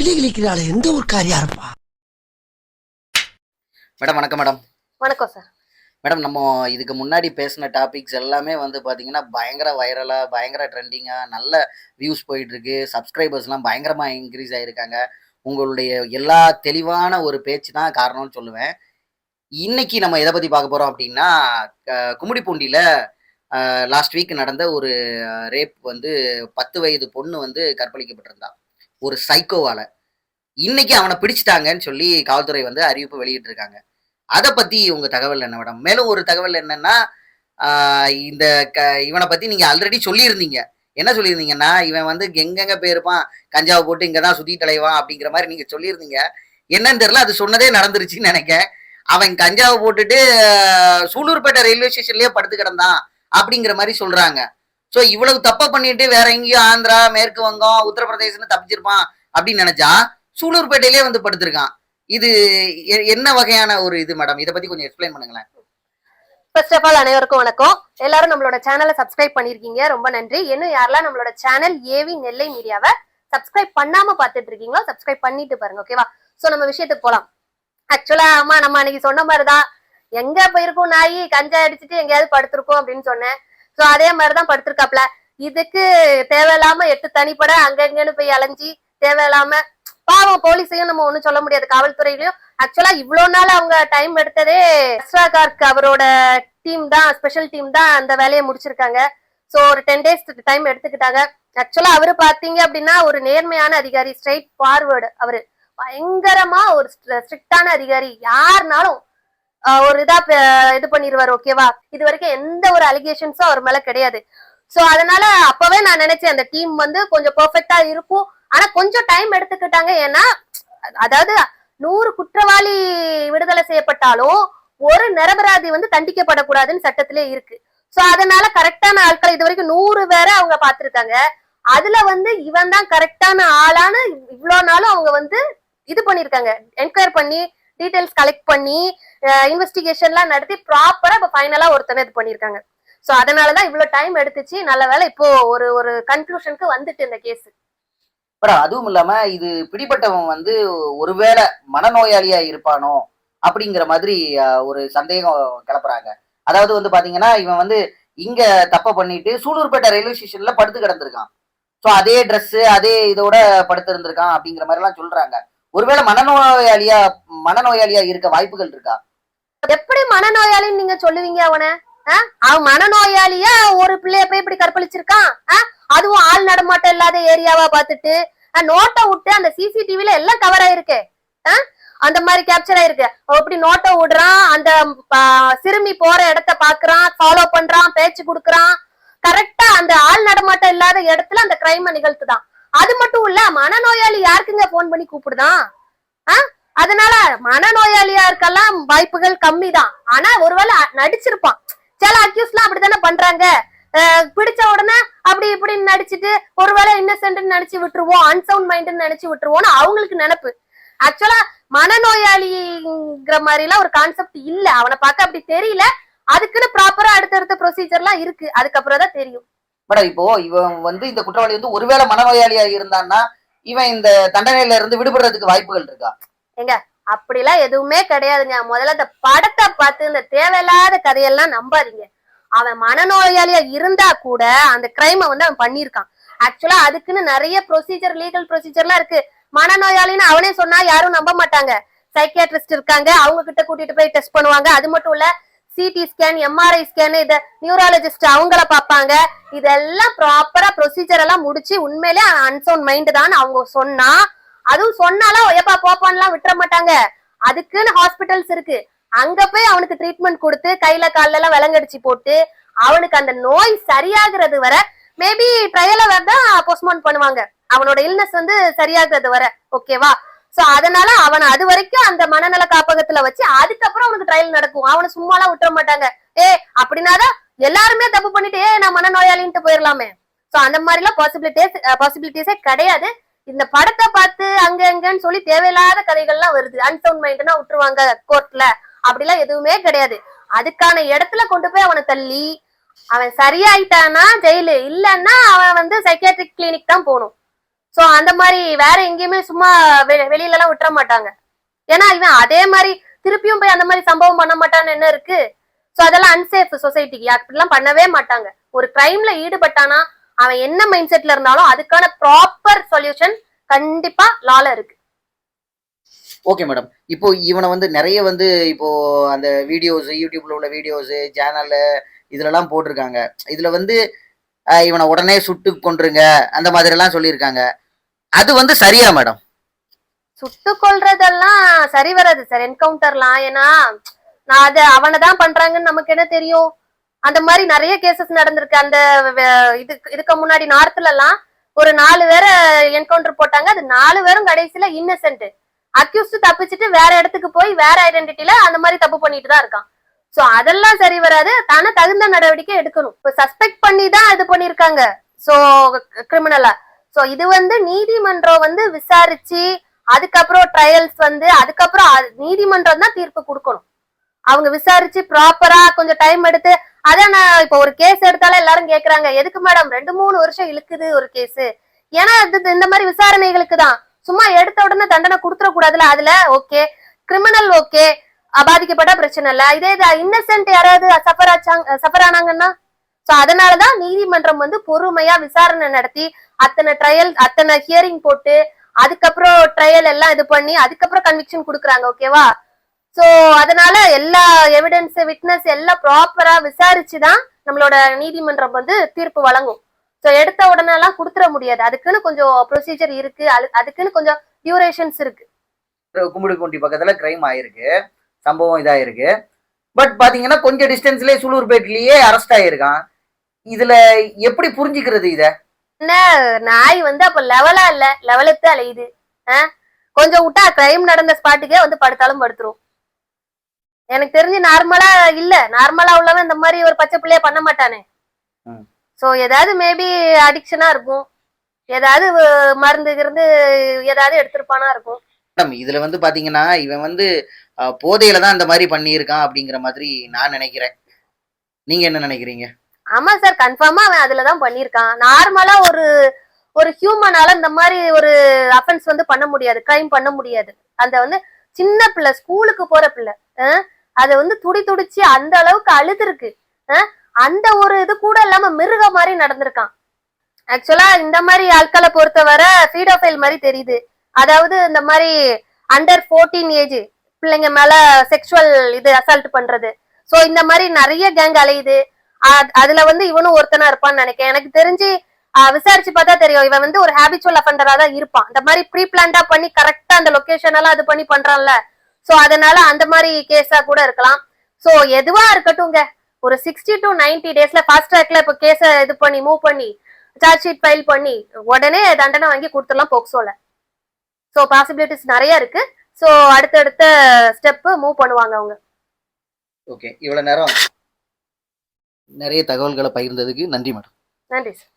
கிளி கிளிக்கிறாள் எந்த ஒரு காரியா இருப்பா மேடம் வணக்கம் மேடம். வணக்கம் சார். மேடம் நம்ம இதுக்கு முன்னாடி பேசின டாபிக்ஸ் எல்லாமே வந்து பார்த்தீங்கன்னா பயங்கர வைரலாக பயங்கர ட்ரெண்டிங்காக நல்ல வியூஸ் போயிட்டு இருக்கு சப்ஸ்கிரைபர்ஸ்லாம் பயங்கரமாக இன்க்ரீஸ் ஆகிருக்காங்க உங்களுடைய எல்லா தெளிவான ஒரு பேச்சு தான் காரணம்னு சொல்லுவேன். இன்னைக்கு நம்ம எதை பற்றி பார்க்க போகிறோம் அப்படின்னா கும்மிடிப்பூண்டியில் லாஸ்ட் வீக் நடந்த ஒரு ரேப் வந்து பத்து வயது பொண்ணு வந்து கற்பழிக்கப்பட்டிருந்தா. ஒரு சைக்கோவால இன்னைக்கு அவனை பிடிச்சிட்டாங்கன்னு சொல்லி காவல்துறை வந்து அறிவிப்பு வெளியிட்டிருக்காங்க. அதை பத்தி உங்க தகவல் என்ன மேடம்? மேலும் ஒரு தகவல் என்னன்னா இந்த க இவனை பத்தி நீங்க ஆல்ரெடி சொல்லியிருந்தீங்க. என்ன சொல்லியிருந்தீங்கன்னா இவன் வந்து எங்கெங்க போயிருப்பான்? கஞ்சாவை போட்டு இங்கே தான் சுத்தி தலைவான் அப்படிங்கிற மாதிரி நீங்க சொல்லியிருந்தீங்க. என்னன்னு தெரியல அது சொன்னதே நடந்துருச்சுன்னு நினைக்கிறேன். அவன் கஞ்சாவை போட்டுட்டு சூலூர்பேட்டை ரயில்வே ஸ்டேஷன்லயே படுத்து கிடந்தான் அப்படிங்கிற மாதிரி சொல்றாங்க. சோ இவ்வளவு தப்ப பண்ணிட்டு வேற எங்கேயும் ஆந்திரா மேற்கு வங்கம் உத்தரப்பிரதேசன்னு தப்பிச்சிருப்பான் அப்படின்னு நினைச்சா சூலூர்பேட்டையிலே வந்து படுத்திருக்கான். இது என்ன வகையான ஒரு இது மேடம் இதை பத்தி கொஞ்சம் எக்ஸ்பிளைன் பண்ணுங்களேன். ஃபர்ஸ்ட் ஆஃப் ஆல் அனைவருக்கும் வணக்கம். எல்லாரும் நம்மளோட சேனலை சப்ஸ்கிரைப் பண்ணிருக்கீங்க ரொம்ப நன்றி. இன்னும் யாரெல்லாம் நம்மளோட சேனல் ஏவி நெல்லை மீடியாவை சப்ஸ்கிரைப் பண்ணாம பார்த்துட்டு இருக்கீங்களோ சப்ஸ்கிரைப் பண்ணிட்டு பாருங்க ஓகேவா சோ நம்ம விஷயத்துக்கு போலாம். ஆக்சுவலா அம்மா நம்ம அன்னைக்கு சொன்ன மாதிரிதான். எங்க போயிருக்கோம் நாய்? கஞ்சா அடிச்சுட்டு எங்கேயாவது படுத்திருக்கோம் அப்படின்னு சொன்னேன். சோ அதே மாதிரிதான் படுத்திருக்காப்ல. இதுக்கு தேவையில்லாம எட்டு தனிப்பட அங்கங்கன்னு போய் அலைஞ்சி தேவையில்லாம பாவம் போலீஸையும் நம்ம ஒண்ணும் சொல்ல முடியாது காவல்துறையிலயும். ஆக்சுவலா இவ்வளவு நாள் அவங்க டைம் எடுத்ததே எக்ஸ்ட்ரா கார்க் அவரோட டீம் தான் ஸ்பெஷல் டீம் தான் அந்த வேலையை முடிச்சிருக்காங்க. சோ ஒரு டென் டேஸ் டைம் எடுத்துக்கிட்டாங்க. ஆக்சுவலா அவரு பாத்தீங்க அப்படின்னா ஒரு நேர்மையான அதிகாரி ஸ்ட்ரைட் ஃபார்வர்டு அவரு. பயங்கரமா ஒரு ஸ்ட்ரிக்டான அதிகாரி. யாருனாலும் ஒரு இதா இது பண்ணிடுவாரு ஓகேவா இது வரைக்கும் எந்த ஒரு அலிகேஷன்ஸும் அவர் மேல கிடையாது. சோ அதனால அப்பவே நான் நினைச்சேன் அந்த டீம் வந்து கொஞ்சம் பெர்ஃபெக்டா இருக்கும். ஆனா கொஞ்சம் டைம் எடுத்துக்கிட்டாங்க. ஏன்னா அதாவது நூறு குற்றவாளி விடுதலை செய்யப்பட்டாலும் ஒரு நிரபராதி வந்து தண்டிக்கப்படக்கூடாதுன்னு சட்டத்திலே இருக்கு. சோ அதனால கரெக்டான ஆட்கள் இது வரைக்கும் நூறு பேரை அவங்க பார்த்திருக்காங்க. அதுல வந்து இவன் தான் கரெக்டான ஆளான்னு இவ்வளவு நாளும் அவங்க வந்து இது பண்ணிருக்காங்க. என்கொயர் பண்ணி டீடைல்ஸ் கலெக்ட் பண்ணி இன்வெஸ்டிகேஷன்லாம் நடத்தி ப்ராப்பரா இப்ப ஃபைனலா ஒருத்தனை இது பண்ணிருக்காங்க. சோ அதனாலதான் இவ்வளவு டைம் எடுத்துச்சு. நல்ல வேளை இப்போ ஒரு ஒரு கன்க்ளூஷனுக்கு வந்துட்டு இந்த கேஸ் அப்புறம் அதுவும் இல்லாம இது பிடிபட்டவன் வந்து ஒருவேளை மனநோயாளியா இருப்பானோ அப்படிங்கிற மாதிரி ஒரு சந்தேகம் கிளப்புறாங்க. அதாவது வந்து பாத்தீங்கன்னா இவன் வந்து இங்க தப்ப பண்ணிட்டு சூலூர்பேட்டை ரயில்வே ஸ்டேஷன்ல படுத்து கிடந்திருக்கான். ஸோ அதே ட்ரெஸ்ஸு அதே இதோட படுத்திருந்திருக்கான் அப்படிங்கிற மாதிரிலாம் சொல்கிறாங்க சொல்றாங்க. ஒருவேளை மனநோயாளியா மனநோயாளியா இருக்க வாய்ப்புகள் இருக்கா? எப்படி மனநோயாளின்னு நீங்க சொல்லுவீங்க அவனை? ஆ? அவன் மனநோயாளியா? ஒரு பிள்ளைய போய் இப்படி கற்பழிச்சிருக்கான் ஆ? அதுவும் ஆள் நடமாட்டம் இல்லாத ஏரியாவா பார்த்துட்டு நோட்டை விட்டு அந்த சிசிடிவில எல்லாம் கவர் ஆயிருக்கு. ஆ? அந்த மாதிரி கேப்சர் ஆயிருக்கு. அவன் நோட்டை விடுறான் அந்த சிறுமி போற இடத்த பாக்குறான் ஃபாலோ பண்றான் பேச்சு கொடுக்குறான். கரெக்டா அந்த ஆள் நடமாட்டம் இல்லாத இடத்துல அந்த கிரைம நிகழ்த்துதான். அது மட்டும் இல்ல மனநோயாளி யாருக்குங்க போன் பண்ணி கூப்பிடுதான் அதனால மனநோயாளியா இருக்கலாம் வாய்ப்புகள் கம்மி தான் ஆனா ஒருவேளை நடிச்சிருப்பான். சில அக்யூஸ் எல்லாம் அப்படித்தானே பண்றாங்க. அஹ் பிடிச்ச உடனே அப்படி இப்படின்னு நடிச்சிட்டு ஒருவேளை இன்னசென்ட் நடிச்சு விட்டுருவோம் அன்சவுண்ட் மைண்ட் நினைச்சு விட்டுருவோம்னு அவங்களுக்கு நினைப்பு. ஆக்சுவலா மனநோயாளிங்கிற மாதிரி எல்லாம் ஒரு கான்செப்ட் இல்ல. அவனை பார்க்க அப்படி தெரியல. அதுக்குன்னு ப்ராப்பரா அடுத்தடுத்த ப்ரொசீஜர்லாம் இருக்கு. அதுக்கப்புறம் தான் தெரியும். மேடம் இப்போ இவன் வந்து இந்த குற்றவாளி வந்து ஒருவேளை மனநோயாளியா இருந்தான்னா இவன் இந்த தண்டனையில இருந்து விடுபடுறதுக்கு வாய்ப்புகள் இருக்கா? அப்படிலாம் எதுவுமே கிடையாதுங்க. முதல்ல இந்த படத்தை பார்த்து இந்த தேவையில்லாத கதையெல்லாம் நம்பாதீங்க. அவன் மனநோயாளியா இருந்தா கூட அந்த கிரைமை வந்து அவன் பண்ணியிருக்கான். ஆக்சுவலா அதுக்குன்னு நிறைய ப்ரொசீஜர் லீகல் ப்ரொசீஜர்லாம் இருக்கு. மனநோயாளின்னு அவனே சொன்னா யாரும் நம்ப மாட்டாங்க. சைக்கியாட்ரிஸ்ட் இருக்காங்க அவங்க கிட்ட கூட்டிட்டு போய் டெஸ்ட் பண்ணுவாங்க. அது மட்டும் இல்ல சிடி ஸ்கேன் எம்ஆர்ஐ ஸ்கேன் இத நியூராலஜிஸ்ட் அவங்கள பார்ப்பாங்க. இதெல்லாம் ப்ராப்பரா ப்ரொசீஜர் எல்லாம் முடிச்சு உண்மையிலே அன்சவுண்ட் மைண்ட் தான் அவங்க சொன்னா அதுவும் சொன்னாலும் எப்பா போப்பான்லாம் விட்டுற மாட்டாங்க. அதுக்குன்னு ஹாஸ்பிட்டல்ஸ் இருக்கு. அங்க போய் அவனுக்கு ட்ரீட்மெண்ட் கொடுத்து கையில கால்ல எல்லாம் விலங்கடிச்சு போட்டு அவனுக்கு அந்த நோய் சரியாகிறது வர மேபி ட்ரையல தான் போஸ்ட்மார்ட் பண்ணுவாங்க. அவனோட இல்னஸ் வந்து சரியாகிறது வர. ஓகேவா சோ அதனால அவனை அது வரைக்கும் அந்த மனநல காப்பகத்துல வச்சு அதுக்கப்புறம் அவனுக்கு ட்ரையல் நடக்கும். அவனை சும்மாலாம் விட்டுற மாட்டாங்க. ஏ அப்படின்னாதான் எல்லாருமே தப்பு பண்ணிட்டு ஏ நான் மனநோயாளின்ட்டு போயிடலாமே சோ அந்த மாதிரி எல்லாம் பாசிபிலிட்டிஸ் பாசிபிலிட்டிஸே கிடையாது. இந்த படத்தை பார்த்து அங்க அங்கன்னு சொல்லி தேவையில்லாத கதைகள்லாம் வருது. அன்சவுண்ட் மைண்ட்னா விட்டுருவாங்க கோர்ட்ல அப்படிலாம் எதுவுமே கிடையாது. அதுக்கான இடத்துல கொண்டு போய் அவனை தள்ளி அவன் சரியாயிட்டானா ஜெயிலு. இல்லன்னா அவன் வந்து சைக்கியாட்ரிக் கிளினிக் தான் போகணும். சோ அந்த மாதிரி வேற எங்கேயுமே சும்மா வெ- வெளியில எல்லாம் விட்டுற மாட்டாங்க ஏன்னா இவன் அதே மாதிரி திருப்பியும் போய் அந்த மாதிரி சம்பவம் பண்ண மாட்டான்னு என்ன இருக்கு? சோ அதெல்லாம் அன்சேஃப் சொசைட்டிக்கு அப்படிலாம் பண்ணவே மாட்டாங்க. ஒரு கிரைம்ல ஈடுபட்டானா அவன் என்ன மைண்ட் செட்ல இருந்தாலும் அதுக்கான ப்ராப்பர் சொல்யூஷன் கண்டிப்பா லால இருக்கு. ஓகே மேடம் இப்போ இவனை வந்து நிறைய வந்து இப்போ அந்த வீடியோஸ் யூடியூப்ல உள்ள வீடியோஸ் சேனல் இதுலலாம் போட்டிருக்காங்க. இதுல வந்து இவனை உடனே சுட்டு கொன்றுங்க. அந்த மாதிரி எல்லாம் சொல்லியிருக்காங்க. அது வந்து சரியா மேடம்? சுட்டு கொள்றதெல்லாம் சரி வராது சார். என்கவுண்டர்லாம் ஏன்னா நான் அது அவனை தான் பண்றாங்கன்னு நமக்கு என்ன தெரியும்? அந்த மாதிரி நிறைய கேசஸ் நடந்திருக்கு. அந்த இது இதுக்கு இதுக்கு முன்னாடி நார்த்ல எல்லாம் ஒரு நாலு பேரை என்கவுண்டர் போட்டாங்க. அது நாலு பேரும் கடைசியில இன்னசென்ட் அக்யூஸ்ட் தப்பிச்சுட்டு வேற இடத்துக்கு போய் வேற ஐடென்டிட்டில அந்த மாதிரி தப்பு பண்ணிட்டு தான் இருக்கான். சோ அதெல்லாம் சரி வராது. தானே தகுந்த நடவடிக்கை எடுக்கணும். இப்ப சஸ்பெக்ட் பண்ணி தான் இது பண்ணிருக்காங்க. சோ கிரிமினலா சோ இது வந்து நீதிமன்றம் வந்து விசாரிச்சு அதுக்கப்புறம் ட்ரையல்ஸ் வந்து அதுக்கப்புறம் அது- நீதிமன்றம் தான் தீர்ப்பு கொடுக்கணும். அவங்க விசாரிச்சு ப்ராப்பரா கொஞ்சம் டைம் எடுத்து அதான் நான் இப்போ ஒரு கேஸ் எடுத்தாலும் எல்லாரும் கேக்குறாங்க. எதுக்கு மேடம் ரெண்டு மூணு வருஷம் இழுக்குது ஒரு கேஸ் ஏன்னா இது இந்த மாதிரி விசாரணைகளுக்கு தான். சும்மா எடுத்த உடனே தண்டனை கொடுத்துட கூடாதுல அதுல? ஓகே கிரிமினல் ஓகே பாதிக்கப்பட்ட பிரச்சனை இல்ல. இதே இது இன்னசென்ட் யாராவது சஃபர் ஆச்சாங்க சஃபர் ஆனாங்கன்னா சோ அதனாலதான் நீதிமன்றம் வந்து பொறுமையா விசாரணை நடத்தி அத்தனை ட்ரையல் அத்தனை ஹியரிங் போட்டு அதுக்கப்புறம் ட்ரையல் எல்லாம் இது பண்ணி அதுக்கப்புறம் கன்விக்ஷன் கொடுக்குறாங்க ஓகேவா சோ அதனால எல்லா எவிடன்ஸ் விட்னஸ் எல்லாம் ப்ராப்பரா விசாரிச்சுதான் நம்மளோட நீதிமன்றம் வந்து தீர்ப்பு வழங்கும். சோ எடுத்த உடனே எல்லாம் கொடுத்துட முடியாது. அதுக்குன்னு கொஞ்சம் ப்ரொசீஜர் இருக்கு. அது- அதுக்குன்னு கொஞ்சம் டியூரேஷன்ஸ் இருக்கு. கும்மிடிப்பூண்டி பக்கத்துல கிரைம் ஆயிருக்கு. சம்பவம் இதாயிருக்கு. பட் பாத்தீங்கன்னா கொஞ்சம் டிஸ்டன்ஸ்லயே சூலூர்பேட்லயே அரெஸ்ட் ஆயிருக்கான். இதுல எப்படி புரிஞ்சுக்கிறது இத? நாய் வந்து அப்ப லெவலா இல்ல லெவலுக்கு அலையுது? கொஞ்சம் விட்டா கிரைம் நடந்த ஸ்பாட்டுக்கே வந்து படுத்தாலும் படுத்துரும். எனக்கு தெரிஞ்சு நார்மலா இல்ல. நார்மலா உள்ளவன் இந்த மாதிரி ஒரு பச்சை பிள்ளைய பண்ண மாட்டானே. சோ ஏதாவது மேபி அடிக்ஷனா இருக்கும். ஏதாவது மருந்து இருந்து ஏதாவது எடுத்திருப்பானா இருக்கும். மேடம் இதுல வந்து பாத்தீங்கன்னா இவன் வந்து போதையில தான் அந்த மாதிரி பண்ணியிருக்கான் அப்படிங்கிற மாதிரி நான் நினைக்கிறேன். நீங்க என்ன நினைக்கிறீங்க? ஆமா சார் கன்ஃபார்மா அவன் அதுலதான் பண்ணிருக்கான் நார்மலா ஒரு ஒரு ஹியூமனால இந்த மாதிரி ஒரு அஃபென்ஸ் வந்து பண்ண முடியாது. கிரைம் பண்ண முடியாது. அந்த வந்து சின்ன பிள்ளை ஸ்கூலுக்கு போற பிள்ளை அதை வந்து துடி துடிச்சு அந்த அளவுக்கு அழுதுருக்கு. அஹ், அந்த ஒரு இது கூட இல்லாம மிருக மாதிரி நடந்திருக்கான். ஆக்சுவலா இந்த மாதிரி ஆட்களை பொறுத்தவரை ஃபீடோஃபைல் மாதிரி தெரியுது. அதாவது இந்த மாதிரி அண்டர் 14 ஏஜ் பிள்ளைங்க மேல செக்ஷுவல் இது அசால்ட் பண்றது. சோ இந்த மாதிரி நிறைய கேங் அலையுது. அதுல வந்து இவனும் ஒருத்தனா இருப்பான்னு நினைக்கிறேன். எனக்கு தெரிஞ்சு விசாரிச்சு பார்த்தா தெரியும். இவன் வந்து ஒரு ஹேபிச்சுவல் அஃபண்டரா தான் இருப்பான். இந்த மாதிரி ப்ரீ பிளான்டா பண்ணி கரெக்டா அந்த லொகேஷன் எல்லாம் அது பண்ணி பண்றான்ல. சோ அதனால அந்த மாதிரி கேஸா கூட இருக்கலாம். சோ எதுவா இருக்கட்டும்ங்க. ஒரு சிக்ஸ்டி டு 90 டேஸ்ல ஃபாஸ்ட் ட்ராக்ல இப்ப கேஸ இது பண்ணி மூவ் பண்ணி சார்ஜ் ஷீட் ஃபைல் பண்ணி உடனே தண்டனை வாங்கி கொடுத்துடலாம் போக்சோல. சோ பாசிபிலிட்டிஸ் நிறைய இருக்கு. சோ அடுத்தடுத்த ஸ்டெப் மூவ் பண்ணுவாங்க அவங்க. ஓகே இவ்வளவு நேரம் நிறைய தகவல்களை பகிர்ந்ததுக்கு நன்றி மேடம். நன்றி சார்